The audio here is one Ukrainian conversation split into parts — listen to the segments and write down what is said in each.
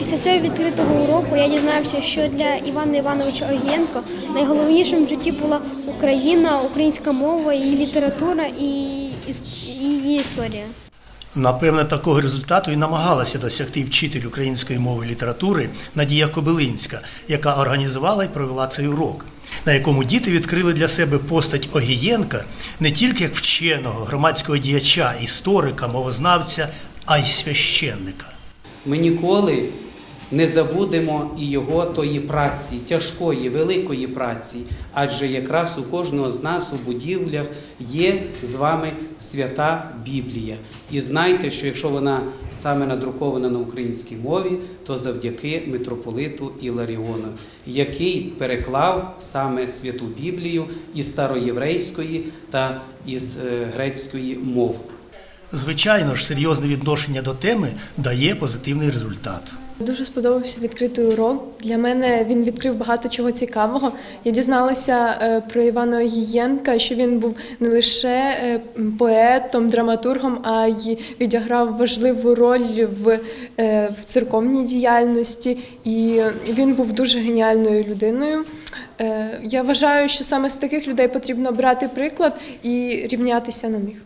Після цього відкритого уроку я дізнався, що для Івана Івановича Огієнко найголовнішим в житті була Україна, українська мова, її література і і її історія. Напевне, такого результату і намагалася досягти вчитель української мови і літератури Надія Кобилинська, яка організувала і провела цей урок, на якому діти відкрили для себе постать Огієнка не тільки як вченого, громадського діяча, історика, мовознавця, а й священника. Ми ніколи не забудемо і його тої праці, тяжкої, великої праці, адже якраз у кожного з нас у будівлях є з вами свята Біблія. І знайте, що якщо вона саме надрукована на українській мові, то завдяки митрополиту Іларіону, який переклав саме святу Біблію із староєврейської та із е, грецької мов. Звичайно ж, серйозне відношення до теми дає позитивний результат. Дуже сподобався відкритий урок. Для мене він відкрив багато чого цікавого. Я дізналася е, про Івана Огієнка, що він був не лише е, поетом, драматургом, а й відіграв важливу роль в, е, в церковній діяльності. І він був дуже геніальною людиною. Я вважаю, що саме з таких людей потрібно брати приклад і рівнятися на них.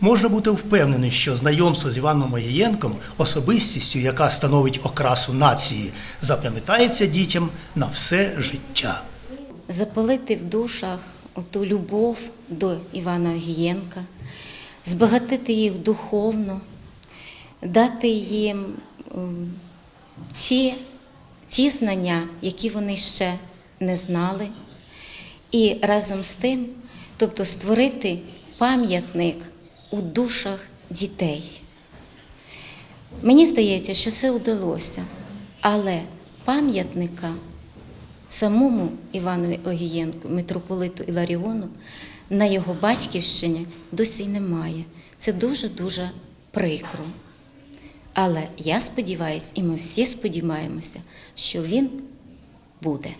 Можна бути впевнений, що знайомство з Іваном Огієнком, особистістю, яка становить окрасу нації, запам'ятається дітям на все життя. запалити в душах ту любов до Івана Огієнка, збагатити їх духовно, дати їм ем, ті, ті знання, які вони ще не знали, і разом з тим, тобто створити пам'ятник у душах дітей. Мені здається, що це вдалося, але пам'ятника самому Іванові Огієнку, митрополиту Іларіону, на його батьківщині досі немає. Це дуже-дуже прикро. Але я сподіваюся, і ми всі сподіваємося, що він буде.